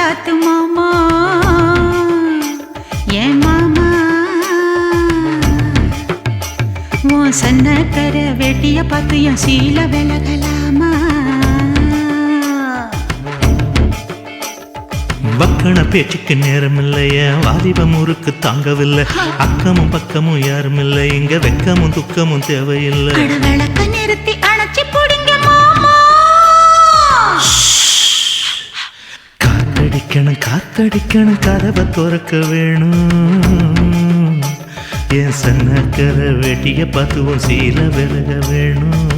சாத்து மாமா. ஏன் மாமா? உன் சன்னக்கர வெட்டிய பார்த்து என் சீல விலகலாமா? வக்கண பேச்சுக்கு நேரம் இல்லைய வாலிப முறுக்கு தாங்கவில்லை. அக்கமும் பக்கமும் யாரும் இல்லை இங்க வெக்கமும் துக்கமும் தேவையில்லை. நிறுத்தி அணைச்சி காத்தடிக்கணும் காத்தடிக்கணும் கதவை துறக்க வேணும் என் சன்னக்கர வெட்டிய பார்த்துவும் சீல விலக வேணும்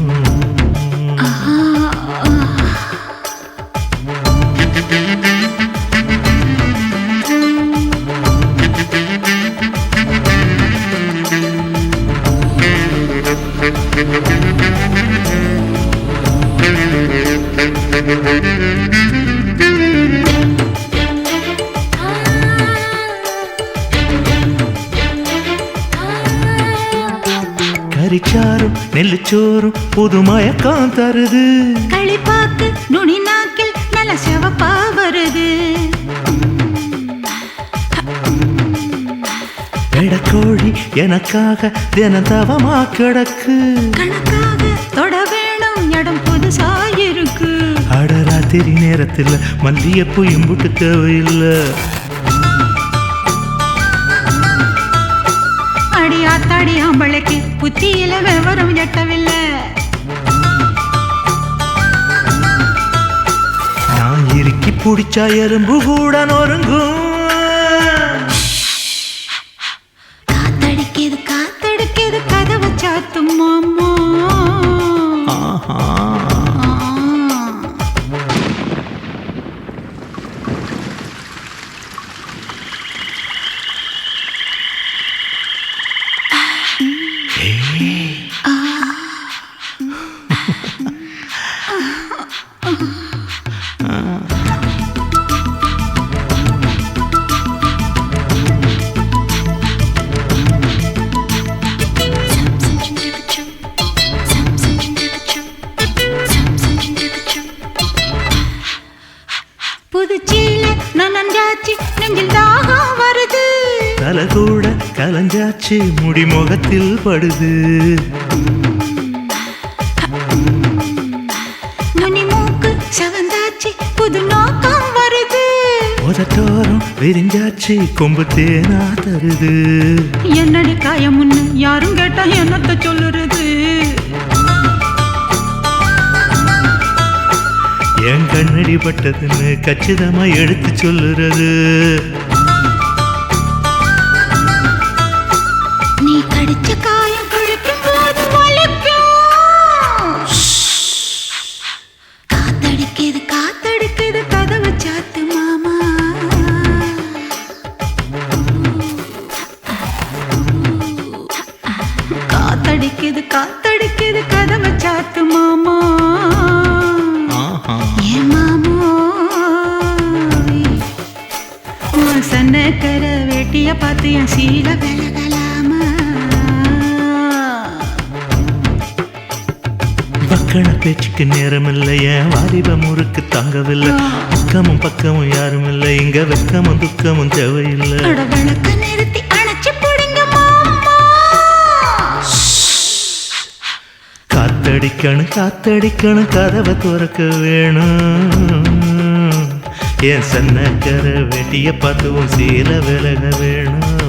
Thank you. கரிச்சாரும் நெல்லுச்சோறும் புது மயக்கம் தருது. களிப்பாக்கு நுனி நாக்கில் நல்ல சிவப்பா வருது. எடக்கோழி எனக்காக தினம் தவமா கிடக்கு. கணக்காக தொட வேணும் இடம் புதுசா இருக்கு. அடராத்திரி நேரத்தில் மல்லியப்பூ இம்புட்டு தேவையில்லை. அடி ஆத்தாடி ஆம்பளைக்கு குடிச்சா எறும்பு கூட நொறுங்கும். தலை கூட கலஞ்சாச்சு முடி முகத்தில் படுது உதட்டோரம் விரிஞ்சாச்சு கொம்பு தேனா தருது. என்னடி காயமுன்னு யாரும் கேட்டா என்னத்த சொல்லுறது? என் கண்ணடி பட்டதுன்னு கச்சிதமா எடுத்து சொல்லுறது. என் விலகலாமா பக்கண பேச்சுக்கு நேரம் இல்லைய வாலிப முறுக்கு தாங்கவில்லை? பக்கமும் பக்கமும் யாரும் இல்லை இங்க வெக்கமும் துக்கமும் தேவையில்லை. காத்தடிக்கணும் காத்தடிக்கணும் கதவை திறக்க வேணும். என் சன்ன சன்னக்கர வெட்டிய பார்த்து உன் சீல விலக வேணும்?